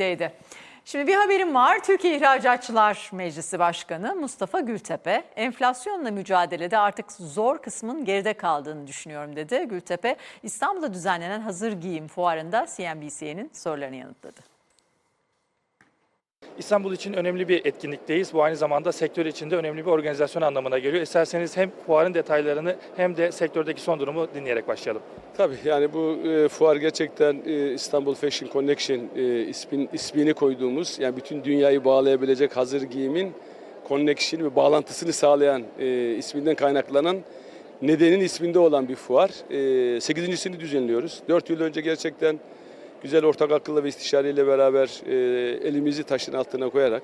Değdi. Şimdi bir haberim var. Türkiye İhracatçılar Meclisi Başkanı Mustafa Gültepe, enflasyonla mücadelede artık zor kısmın geride kaldığını düşünüyorum dedi. Gültepe, İstanbul'da düzenlenen hazır giyim fuarında CNBC'nin sorularını yanıtladı. İstanbul için önemli bir etkinlikteyiz. Bu aynı zamanda sektör için de önemli bir organizasyon anlamına geliyor. İsterseniz hem fuarın detaylarını hem de sektördeki son durumu dinleyerek başlayalım. Tabii yani bu e, fuar gerçekten e, İstanbul Fashion Connection e, ismin, ismini koyduğumuz yani bütün dünyayı bağlayabilecek hazır giyimin connection ve bağlantısını sağlayan e, isminden kaynaklanan nedenin isminde olan bir fuar. E, sekizincisini düzenliyoruz. Dört yıl önce gerçekten güzel ortak akılla ve istişareyle beraber e, elimizi taşın altına koyarak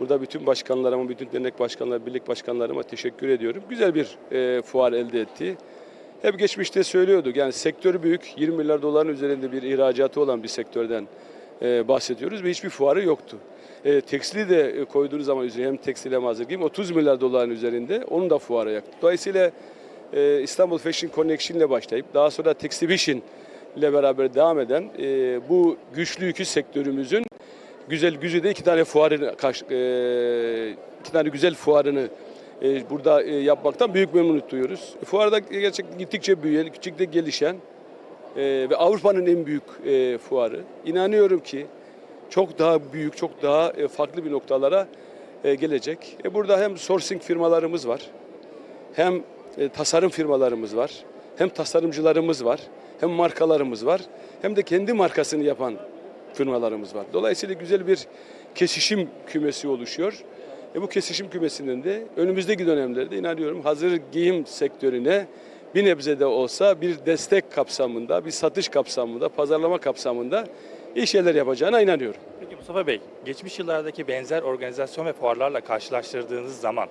burada bütün başkanlarıma, bütün dernek başkanları, birlik başkanlarıma teşekkür ediyorum. Güzel bir e, fuar elde etti. Hep geçmişte söylüyorduk yani sektör büyük 20 milyar doların üzerinde bir ihracatı olan bir sektörden e, bahsediyoruz ve hiçbir fuarı yoktu. E, tekstili de e, koyduğunuz zaman üzerine hem tekstil hem hazır giyim 30 milyar doların üzerinde onun da fuara yaktı. Dolayısıyla e, İstanbul Fashion Connection ile başlayıp daha sonra Textivision ile beraber devam eden e, bu güçlü yükü sektörümüzün güzel gücü de iki tane fuarını e, iki tane güzel fuarını e, burada e, yapmaktan büyük memnuniyet duyuyoruz. Fuarda gerçekten gittikçe büyüyen, gittikçe gelişen e, ve Avrupa'nın en büyük e, fuarı. İnanıyorum ki çok daha büyük, çok daha e, farklı bir noktalara e, gelecek. E, burada hem sourcing firmalarımız var, hem e, tasarım firmalarımız var, hem tasarımcılarımız var, hem markalarımız var, hem de kendi markasını yapan firmalarımız var. Dolayısıyla güzel bir kesişim kümesi oluşuyor. E bu kesişim kümesinin de önümüzdeki dönemlerde inanıyorum hazır giyim sektörüne bir nebze de olsa bir destek kapsamında, bir satış kapsamında, pazarlama kapsamında iyi şeyler yapacağına inanıyorum. Peki Mustafa Bey, geçmiş yıllardaki benzer organizasyon ve fuarlarla karşılaştırdığınız zaman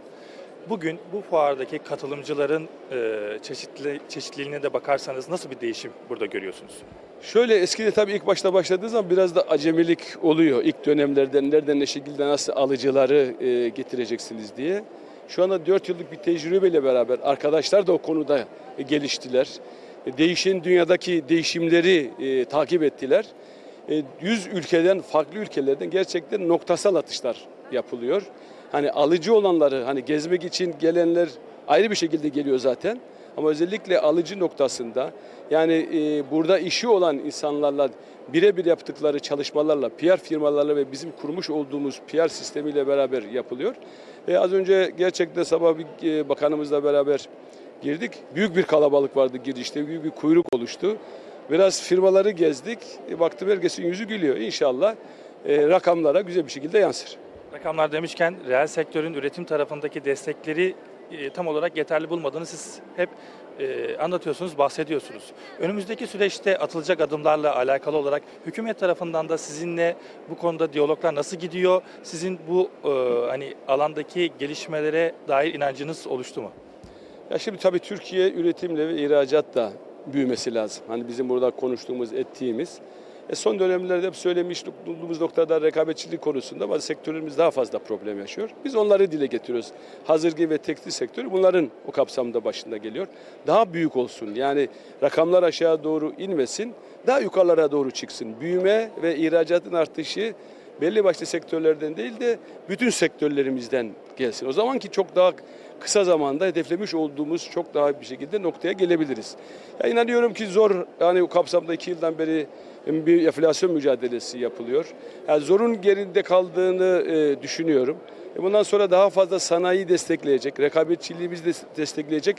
bugün bu fuardaki katılımcıların e, çeşitli çeşitliliğine de bakarsanız nasıl bir değişim burada görüyorsunuz? Şöyle eskide tabii ilk başta başladığı zaman biraz da acemilik oluyor. İlk dönemlerden nereden ne şekilde nasıl alıcıları e, getireceksiniz diye. Şu anda 4 yıllık bir tecrübeyle beraber arkadaşlar da o konuda e, geliştiler. E, değişen dünyadaki değişimleri e, takip ettiler. E, 100 ülkeden, farklı ülkelerden gerçekten noktasal atışlar yapılıyor. Hani alıcı olanları, hani gezmek için gelenler ayrı bir şekilde geliyor zaten. Ama özellikle alıcı noktasında yani e, burada işi olan insanlarla birebir yaptıkları çalışmalarla, PR firmalarla ve bizim kurmuş olduğumuz PR sistemiyle beraber yapılıyor. Ve az önce gerçekten sabah bir e, bakanımızla beraber girdik. Büyük bir kalabalık vardı girişte, büyük bir kuyruk oluştu. Biraz firmaları gezdik, e, baktım herkesin yüzü gülüyor. İnşallah e, rakamlara güzel bir şekilde yansır. Rakamlar demişken reel sektörün üretim tarafındaki destekleri e, tam olarak yeterli bulmadığını siz hep e, anlatıyorsunuz, bahsediyorsunuz. Önümüzdeki süreçte atılacak adımlarla alakalı olarak hükümet tarafından da sizinle bu konuda diyaloglar nasıl gidiyor? Sizin bu e, hani alandaki gelişmelere dair inancınız oluştu mu? Ya şimdi tabii Türkiye üretimle ve ihracat da büyümesi lazım. Hani bizim burada konuştuğumuz, ettiğimiz. E son dönemlerde hep söylemiş olduğumuz noktada rekabetçilik konusunda bazı sektörlerimiz daha fazla problem yaşıyor. Biz onları dile getiriyoruz. Hazır giyim ve tekstil sektörü bunların o kapsamda başında geliyor. Daha büyük olsun. Yani rakamlar aşağı doğru inmesin, daha yukarılara doğru çıksın. Büyüme ve ihracatın artışı belli başlı sektörlerden değil de bütün sektörlerimizden gelsin. O zaman ki çok daha kısa zamanda hedeflemiş olduğumuz çok daha bir şekilde noktaya gelebiliriz. Ya inanıyorum ki zor yani o kapsamda iki yıldan beri bir enflasyon mücadelesi yapılıyor. Yani zorun geride kaldığını e, düşünüyorum. E bundan sonra daha fazla sanayi destekleyecek, rekabetçiliğimizi de destekleyecek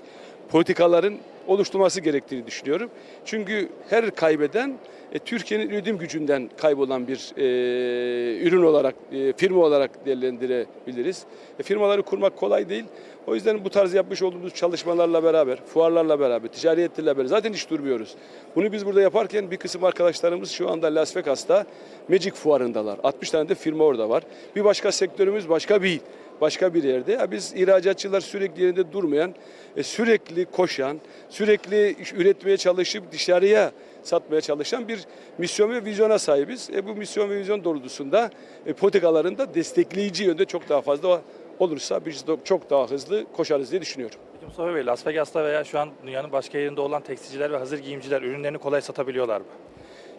politikaların oluşturması gerektiğini düşünüyorum. Çünkü her kaybeden e, Türkiye'nin üretim gücünden kaybolan bir e, ürün olarak, e, firma olarak değerlendirebiliriz. E, firmaları kurmak kolay değil. O yüzden bu tarz yapmış olduğumuz çalışmalarla beraber, fuarlarla beraber, ticari heyetlerle beraber zaten hiç durmuyoruz. Bunu biz burada yaparken bir kısım arkadaşlarımız şu anda Las Vegas'ta Magic fuarındalar. 60 tane de firma orada var. Bir başka sektörümüz başka bir başka bir yerde. Ya biz ihracatçılar sürekli yerinde durmayan, e, sürekli koşan, sürekli üretmeye çalışıp dışarıya satmaya çalışan bir misyon ve vizyona sahibiz. E, bu misyon ve vizyon doğrultusunda e, politikaların da destekleyici yönde çok daha fazla olursa biz çok daha hızlı koşarız diye düşünüyorum. Mustafa Bey, Las Vegas'ta veya şu an dünyanın başka yerinde olan tekstilciler ve hazır giyimciler ürünlerini kolay satabiliyorlar mı?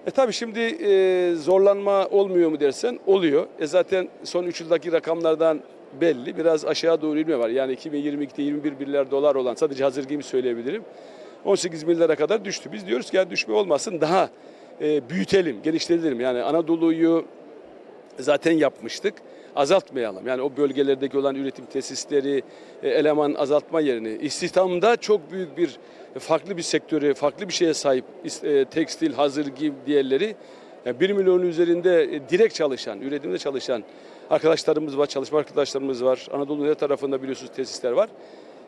E tabii şimdi e, zorlanma olmuyor mu dersen oluyor. E zaten son 3 yıldaki rakamlardan belli. Biraz aşağı doğru inme var. Yani 2022'de 21 milyar dolar olan sadece hazır giyim söyleyebilirim. 18 milyara kadar düştü. Biz diyoruz ki ya düşme olmasın daha e, büyütelim, geliştirelim. Yani Anadolu'yu zaten yapmıştık. Azaltmayalım. Yani o bölgelerdeki olan üretim tesisleri, e, eleman azaltma yerine istihdamda çok büyük bir farklı bir sektörü, farklı bir şeye sahip e, tekstil, hazır giyim diğerleri. Yani 1 milyonun üzerinde e, direkt çalışan, üretimde çalışan arkadaşlarımız var, çalışma arkadaşlarımız var. Anadolu tarafında biliyorsunuz tesisler var.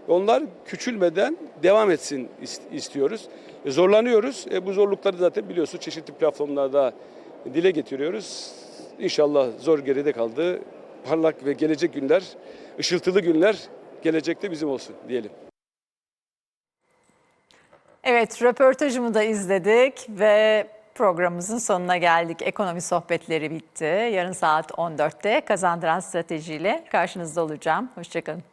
Onlar küçülmeden devam etsin is- istiyoruz. E, zorlanıyoruz. E, bu zorlukları zaten biliyorsunuz çeşitli platformlarda dile getiriyoruz. İnşallah zor geride kaldı. Parlak ve gelecek günler, ışıltılı günler gelecekte bizim olsun diyelim. Evet, röportajımı da izledik ve programımızın sonuna geldik. Ekonomi sohbetleri bitti. Yarın saat 14'te Kazandıran Strateji ile karşınızda olacağım. Hoşçakalın.